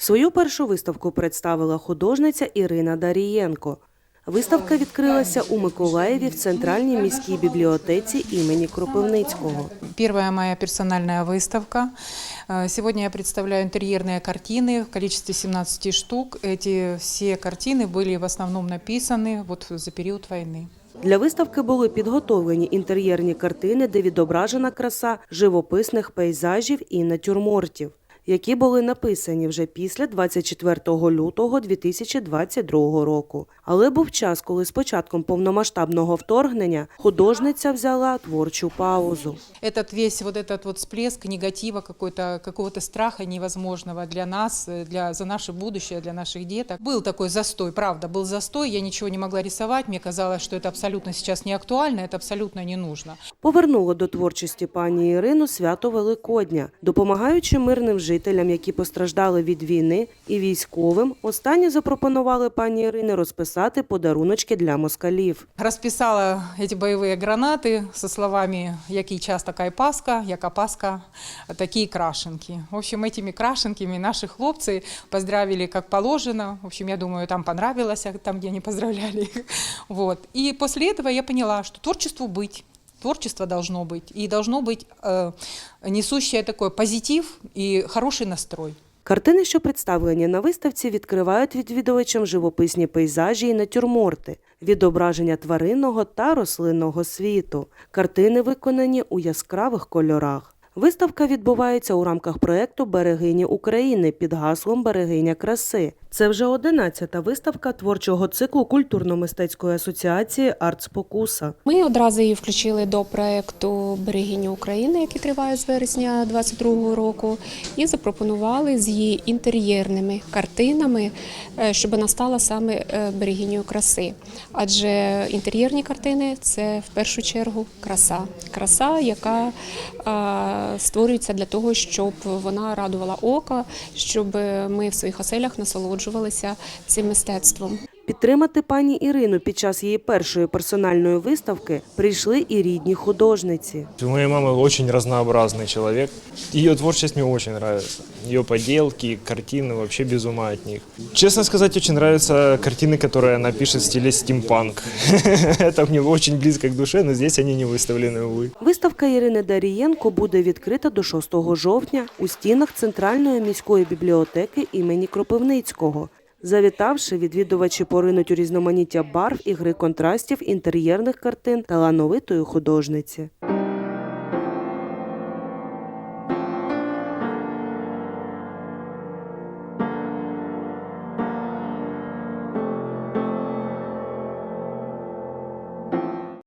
Свою першу виставку представила художниця Ірина Дарієнко. Виставка відкрилася у Миколаєві в центральній міській бібліотеці імені Кропивницького. Первая моя персональная выставка. Э, Сегодня я представляю интерьерные картины в количестве 17 штук. Эти все картины были в основном написаны вот за период войны. Для виставки були підготовлені інтер'єрні картини, де відображена краса живописних пейзажів і натюрмортів, які були написані вже після 24 лютого 2022 року. Але був час, коли з початком повномасштабного вторгнення художниця взяла творчу паузу. Этот весь вот этот вот всплеск негатива, какой-то, какого-то страха невозможного для нас, э, для, за наше будущее, для наших деток. Был такой застой, правда, был застой, я ничего не могла рисовать, мне казалось, что это абсолютно сейчас не актуально, это абсолютно не нужно. Повернуло до творчості пані Ірину свято Великодня, допомагаючи мирним жителям, які постраждали від війни, і військовим. Останні запропонували пані Ірині розписати подаруночки для москалів. Расписала эти боевые гранаты со словами «Який час такая паска, яка паска, такие крашенки». В общем, этими крашенками наши хлопцы поздравили как положено. В общем, я думаю, там понравилось, а там, где они поздравляли их. Вот. И после этого я поняла, что творчеству быть. Творчество должно быть. И должно быть э, несущее такой позитив и хороший настрой. Картини, що представлені на виставці, відкривають відвідувачам живописні пейзажі і натюрморти, відображення тваринного та рослинного світу. Картини виконані у яскравих кольорах. Виставка відбувається у рамках проєкту Берегині України під гаслом Берегиня краси. Це вже 11-та виставка творчого циклу культурно-мистецької асоціації «Артспокуса». Ми одразу її включили до проекту Берегині України, який триває з вересня 2022 року, і запропонували з її інтер'єрними картинами, е, щоб вона стала саме е, берегинею краси. Адже інтер'єрні картини це в першу чергу краса. Краса, яка створюється для того, щоб вона радувала око, щоб ми в своїх оселях насолоджувалися цим мистецтвом. Підтримати пані Ірину під час її першої персональної виставки прийшли і рідні художниці. У моей мамы очень разнообразный человек. Ее творчество мне очень нравится. Ее поделки, картины, вообще без ума от них. Честно сказать, очень нравятся картины, которые она пишет в стиле стимпанк. Это мне очень близко к душе, но здесь они не выставлены, увы. Виставка Ірини Дарієнко буде відкрита до 6 жовтня у стінах Центральної міської бібліотеки імені Кропивницького. Завітавши, відвідувачі поринуть у різноманіття барв і гри контрастів інтер'єрних картин талановитої художниці.